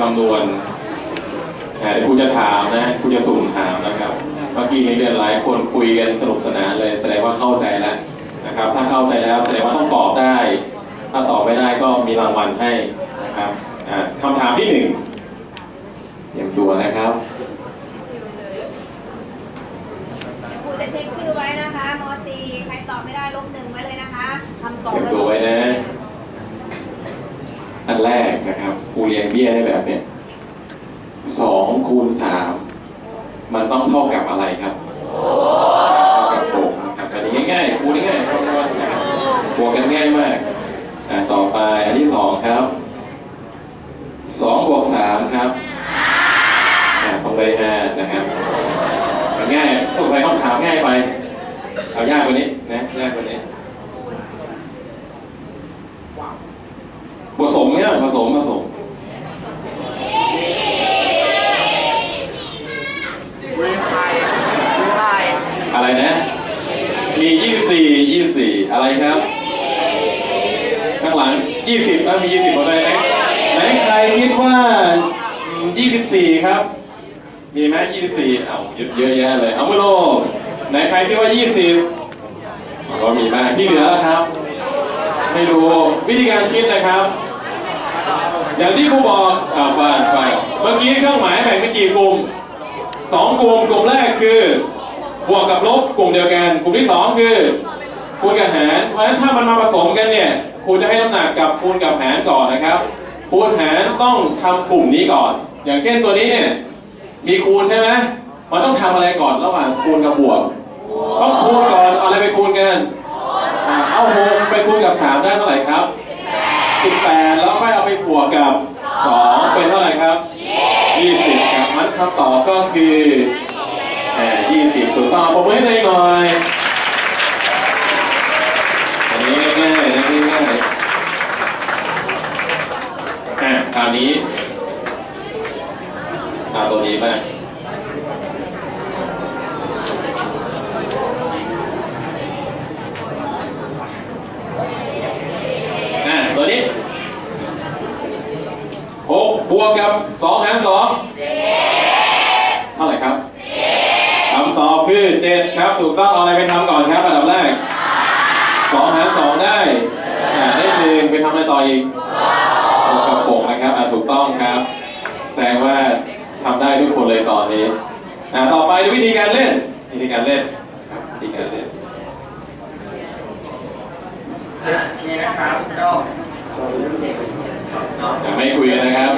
คำนวณอ่าเดี๋ยวครูจะถามนะครูจะสุ่มถามนะครับเมื่อกี้ในเรียนหลายคนคุยกันสนุกสนานเลย แสดงว่าเข้าใจแล้วนะครับ ถ้าเข้าใจแล้วแสดงว่าต้องตอบได้ ถ้าตอบไม่ได้ก็มีรางวัลให้นะครับอ่าคำถามที่หนึ่งเตรียมตัวนะครับครูจะเช็คชื่อไว้นะคะม .4 ใครตอบไม่ได้ลบหนึ่งไว้เลยนะคะทำตอบเตรียมตัวไว้นะ อันแรกนะครับครูเรียงเบี้ยให้แบบเนี้ยสองคูณสามมันต้องเท่ากับอะไรครับเท่ากับหกนะครับอันนี้ง่ายๆครูนี่ง่ายคำนวณนะครับบวกกันง่ายมากอ่าต่อไปอันที่สองครับสองบวกสามครับอ่าต้องได้ห้านะครับมันง่ายต้องไปต้องถามง่ายไป เอายากกว่านี้นะยากกว่านี้ ผสมเนี่ย ผสมผสมไม่ไทยไม่ไทยอะไรนะ มียี่สิบสี่ยี่สิบสี่อะไรครับ ข้างหลังยี่สิบแล้วมียี่สิบหมดเลยไหมไหนใครคิดว่ายี่สิบสี่ครับ มีไหมยี่สิบสี่เอาเยอะเยอะแยะเลย เอาไม่โลกไหนใครคิดว่ายี่สิบก็มีมากที่เหลือครับ ไม่รู้วิธีการคิดนะครับ อย่างที่ครูบอกอ่าฟังฟังเมื่อกี้เครื่องหมายแบ่งเป็นกี่กลุ่มสองกลุ่มกลุ่มแรกคือบวกกับลบกลุ่มเดียวกัน กลุ่มที่สองคือคูณกับหารเพราะฉะนั้นถ้ามันมาผสมกันเนี่ยครูจะให้น้ำหนักกับคูณกับหารก่อนนะครับ คูณหารต้องทำกลุ่มนี้ก่อน อย่างเช่นตัวนี้เนี่ยมีคูณใช่ไหมมันต้องทำอะไรก่อนระหว่างคูณกับบวกต้องคูณก่อนเอาอะไรไปคูณกัน เอาหกไปคูณกับสามได้เท่าไหร่ครับ 18 แล้วค่อยเอาไปบวกกับ 2 เป็นเท่าไหร่ครับ 20ครับมันคำตอบก็คือแหม20ถูกต้องผมให้เลยหน่อยอันนี้ง่ายๆนะง่ายๆอะคราวนี้เอาตัวนี้บ้างอะตัวนี้หก บวกกับสองหารสองเท่าไหร่ครับคำตอบคือเจ็ดครับ ถูกต้องเอาอะไรไปทำก่อนครับอันดับแรกสองหารสองได้อ่าได้หนึ่งไปทำอะไรต่ออีกบวกกับหกนะครับอ่าถูกต้องครับแสดงว่าทำได้ทุกคนเลยตอนนี้อ่าต่อไปดูวิธีการเล่นวิธีการเล่นครับวิธีการเล่นนี่นะครับก็อย่าไม่คุยกันนะครับ